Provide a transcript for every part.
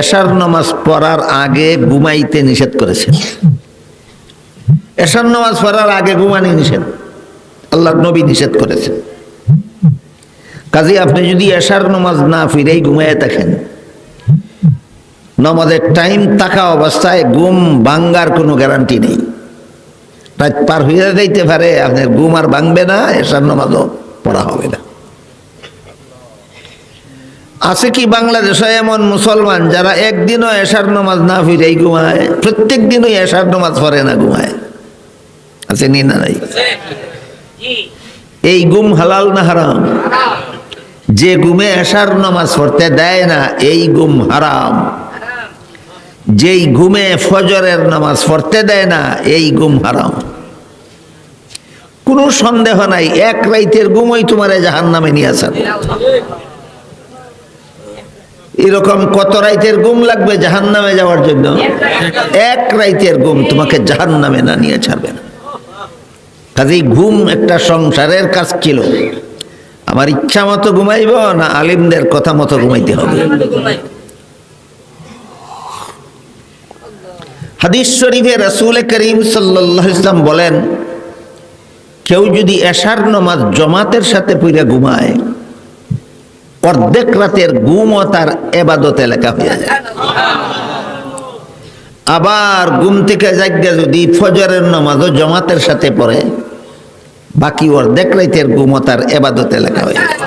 এশার নামাজ পড়ার আগে ঘুমাইতে নিষেধ করেছে এশার নামাজ পড়ার আগে ঘুমানি নিষেধ। আল্লাহ নবী নিষেধ করেছে কাজে, আপনি যদি এশার নামাজ না ফিরেই ঘুমাইয়ে থাকেন, নামাজের টাইম থাকা অবস্থায় ঘুম ভাঙ্গার কোনো গ্যারান্টি নেই। রাত পার হয়ে যাইতে পারে, আপনার ঘুম আর ভাঙবে না, এশার নামাজও পড়া হবে না। আছে কি বাংলাদেশে এমন মুসলমান যারা একদিনও এশার নামাজ না ফিরেই ঘুমায়? প্রত্যেক দিনই এশার নামাজ পড়ে না ঘুমায়। আছে নি না নাই? এই গুম হালাল না হারাম? যে গুমে এশার নামাজ পড়তে দেয় না, এই গুম হারাম। যেই গুমে ফজরের নামাজ পড়তে দেয় না, এই গুম হারাম। কোনো সন্দেহ নাই, এক রাইতের ঘুমই তোমারে জাহান নামে নিয়ে আসার এরকম কত রাইতের ঘুম লাগবে জাহান নামে যাওয়ার জন্য? এক রাইতের ঘুম তোমাকে জাহান নামে না নিয়ে ছাড়বে না। কাজেই ঘুম একটা সংসারের কাজ ছিল। আমার ইচ্ছা মতো ঘুমাইব না আলিমদের কথা মতো ঘুমাইতে হবে। হাদিস শরীফে রাসূল করিম আলাইহি ইসলাম বলেন, কেউ যদি এশার নামাজ জমাতের সাথে পইরা ঘুমায় অর্ধেক রাতের ঘুমও তার এবাদতে লেখা হয়ে যায়। আবার ঘুম থেকে জাগা যদি ফজরের নামাজও জমাতের সাথে পড়ে, বাকি অর্ধেক রাতের ঘুমও তার এবাদতে লেখা হয়ে যায়।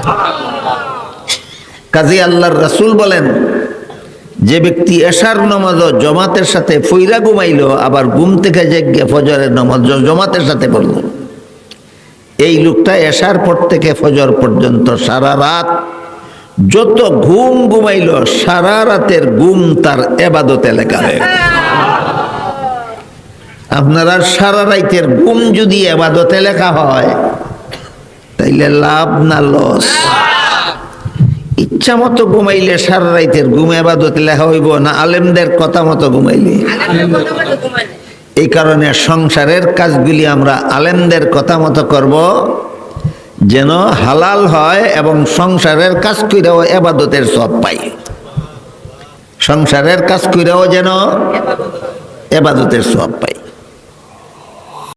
কাজী আল্লাহর রাসূল বলেন, যে ব্যক্তি এশার নামাজও জমাতের সাথে ফইরা ঘুমাইলো, আবার ঘুম থেকে জেগে ফজরের নামাজ জমাতের সাথে পড়ল। এই লোকটা এশার পর থেকে ফজর পর্যন্ত সারা রাত যত ঘুম ঘুমাইল, সারা রাতের ঘুম তার এবাদতে লেখা হয়ে। আপনারা সারা রাতের ঘুম যদি এবাদতে লেখা হয়, তাইলে লাভ না লস ইচ্ছা মতো ঘুমাইলে সারা রাইতের ঘুম এবাদতে লেখা হইব না, আলেমদের কথা মতো ঘুমাইলে এই কারণে সংসারের কাজগুলি আমরা আলেমদের কথা মতো করব যেন হালাল হয় এবং সংসারের কাজ কইরাও এবাদতের সব পাই সংসারের কাজ কইরাও যেন এবাদতের সব পাই